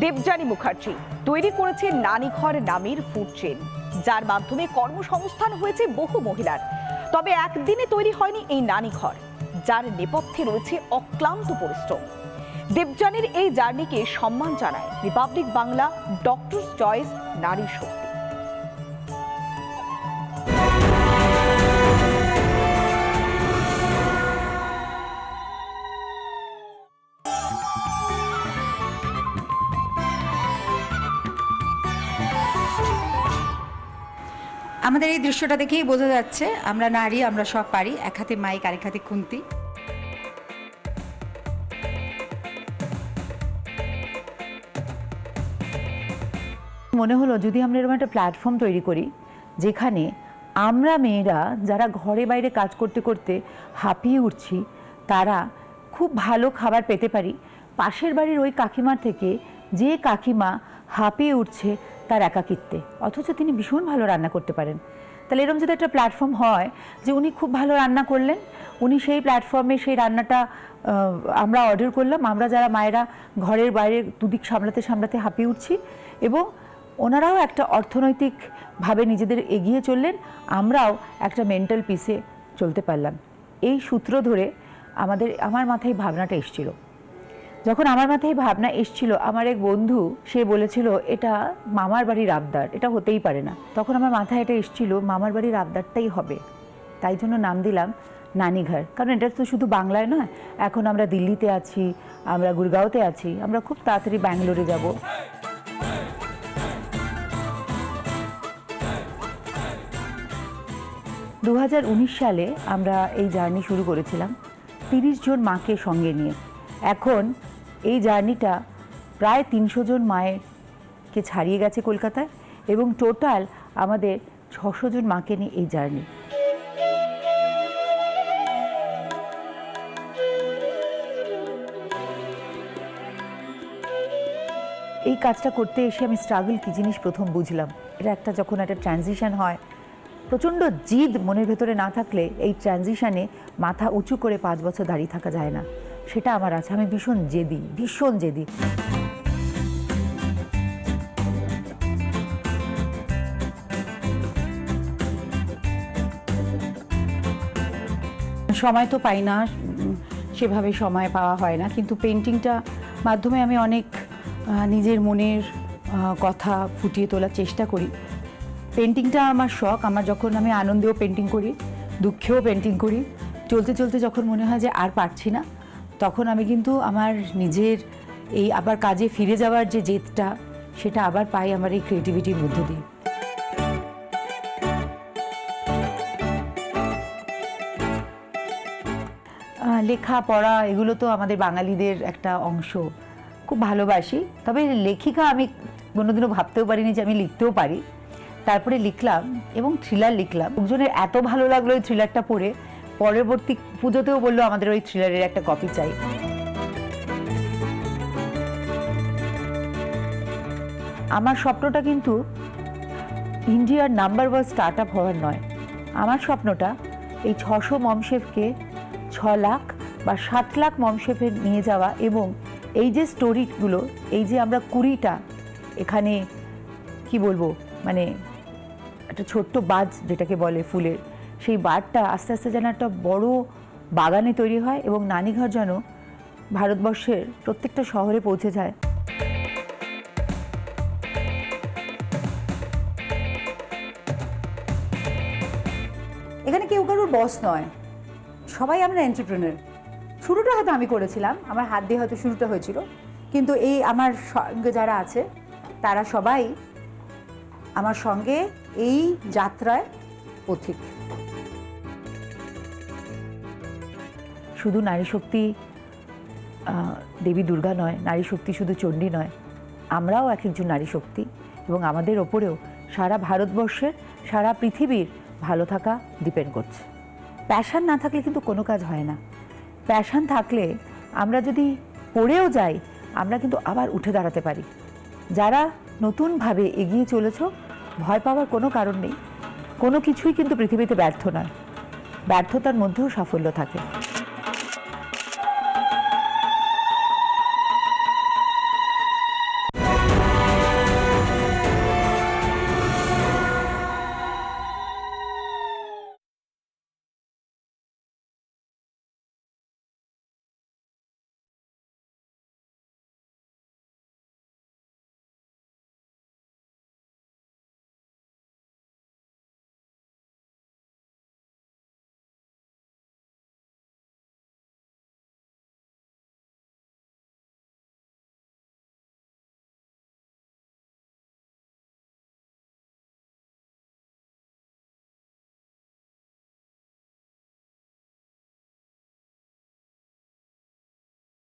দেবযানী মুখার্জি তৈরি করেছে নানিঘর নামের ফুড চেন যার মাধ্যমে কর্মসংস্থান হয়েছে বহু মহিলার। তবে একদিনে তৈরি হয়নি এই নানিঘর, যার নেপথ্যে রয়েছে অক্লান্ত পরিশ্রম। দেবযানীর এই জার্নিকে সম্মান জানায় রিপাবলিক বাংলা ডক্টর চয়েস নারী শক্তি। আমাদের এই দৃশ্যটা দেখেই বোঝা যাচ্ছে, আমরা নারী, আমরা সব পারি, এক হাতে মাইক, আরেক হাতে খুন্তি। মনে হলো যদি আমরা এরকম একটা প্ল্যাটফর্ম তৈরি করি, যেখানে আমরা মেয়েরা যারা ঘরে বাইরে কাজ করতে করতে হাঁপিয়ে উঠছি, তারা খুব ভালো খাবার পেতে পারি। পাশের বাড়ির ওই কাকিমার থেকে যে কাকিমা হাঁপিয়ে উঠছে তার একাকিত্বে। অথচ তিনি ভীষণ ভালো রান্না করতে পারেন। তাহলে এরকম যদি একটা প্ল্যাটফর্ম হয় যে উনি খুব ভালো রান্না করলেন, উনি সেই প্ল্যাটফর্মে সেই রান্নাটা আমরা অর্ডার করলাম, আমরা যারা মায়েরা ঘরের বাইরে দুদিক সামলাতে সামলাতে হাঁপিয়ে উঠছি এবং ওনারাও একটা অর্থনৈতিকভাবে নিজেদের এগিয়ে চললেন, আমরাও একটা মেন্টাল পিসে চলতে পারলাম। এই সূত্র ধরে আমাদের, আমার মাথায় ভাবনাটা এসেছিল। যখন আমার মাথায় ভাবনা এসছিল, আমার এক বন্ধু, সে বলেছিল, এটা মামার বাড়ির আবদার, এটা হতেই পারে না। তখন আমার মাথায় এটা এসছিল, মামার বাড়ির আবদারটাই হবে। তাই জন্য নাম দিলাম নানিঘর। কারণ এটা তো শুধু বাংলায় নয়, এখন আমরা দিল্লিতে আছি, আমরা গুরগাঁওতে আছি, আমরা খুব তাড়াতাড়ি ব্যাঙ্গালোরে যাব। দু হাজার উনিশ সালে আমরা এই জার্নি শুরু করেছিলাম, তিরিশ জন মাকে সঙ্গে নিয়ে। এখন এই জার্নিটা প্রায় তিনশো জন মায়েরকে ছাড়িয়ে গেছে কলকাতায় এবং টোটাল আমাদের ছশো জন মাকে নিয়ে এই জার্নি। এই কাজটা করতে এসে আমি স্ট্রাগল কী জিনিস প্রথম বুঝলাম। এটা একটা যখন একটা ট্রানজিশান হয়, প্রচণ্ড জিদ মনের ভেতরে না থাকলে এই ট্রানজিশানে মাথা উঁচু করে পাঁচ বছর দাঁড়িয়ে থাকা যায় না। সেটা আমার আছে। আমি ভীষণ জেদি ভীষণ জেদি। সময় তো পাই না, সেভাবে সময় পাওয়া হয় না। কিন্তু পেন্টিংটা মাধ্যমে আমি অনেক নিজের মনের কথা ফুটিয়ে তোলার চেষ্টা করি। পেন্টিংটা আমার শখ। আমার যখন আমি আনন্দেও পেন্টিং করি, দুঃখেও পেন্টিং করি, চলতে চলতে যখন মনে হয় যে আর পারছি না তখন আমি কিন্তু আমার নিজের এই আবার কাজে ফিরে যাওয়ার যে জেদটা, সেটা আবার পাই আমার এই ক্রিয়েটিভিটির মধ্য দিয়ে। লেখা, পড়া, এগুলো তো আমাদের বাঙালিদের একটা অংশ। খুব ভালোবাসি। তবে লেখিকা আমি কোনোদিনও ভাবতেও পারিনি যে আমি লিখতেও পারি। তারপরে লিখলাম এবং থ্রিলার লিখলাম। লোকজনের এত ভালো লাগল ওই থ্রিলারটা পড়ে। পরবর্তী পুজোতেও বলল, আমাদের ওই থ্রিলারের একটা কপি চাই। আমার স্বপ্নটা কিন্তু ইন্ডিয়ার নাম্বার ওয়ান স্টার্ট আপ হওয়ার নয়। আমার স্বপ্নটা এই ছশো মমশেফকে ছ লাখ বা সাত লাখ মমশেফে নিয়ে যাওয়া এবং এই যে স্টোরিগুলো এই যে আমরা কুড়িটা এখানে, কি বলব মানে একটা ছোট্ট বাজ, যেটাকে বলে ফুলের সেই বারটা আস্তে আস্তে যেন একটা বড় বাগানে তৈরি হয় এবং নানিঘর যেন ভারতবর্ষের প্রত্যেকটা শহরে পৌঁছে যায়। এখানে কেউ কারোর বস নয়। সবাই আমরা এন্টারপ্রেনার শুরুটা হয়তো আমি করেছিলাম, আমার হাত দিয়ে হয়তো শুরুটা হয়েছিল। কিন্তু এই আমার সঙ্গে যারা আছে, তারা সবাই আমার সঙ্গে এই যাত্রায় পথিক। শুধু নারী শক্তি দেবী দুর্গা নয়, নারী শক্তি শুধু চণ্ডী নয়, আমরাও এক একজন নারী শক্তি এবং আমাদের ওপরেও সারা ভারতবর্ষের সারা পৃথিবীর ভালো থাকা ডিপেন্ড করছে। প্যাশান না থাকলে কিন্তু কোনো কাজ হয় না। প্যাশান থাকলে আমরা যদি পড়েও যাই, আমরা কিন্তু আবার উঠে দাঁড়াতে পারি। যারা নতুনভাবে এগিয়ে চলেছ, ভয় পাওয়ার কোনো কারণ নেই। কোনো কিছুই কিন্তু পৃথিবীতে ব্যর্থ নয়। ব্যর্থতার মধ্যেও সাফল্য থাকে।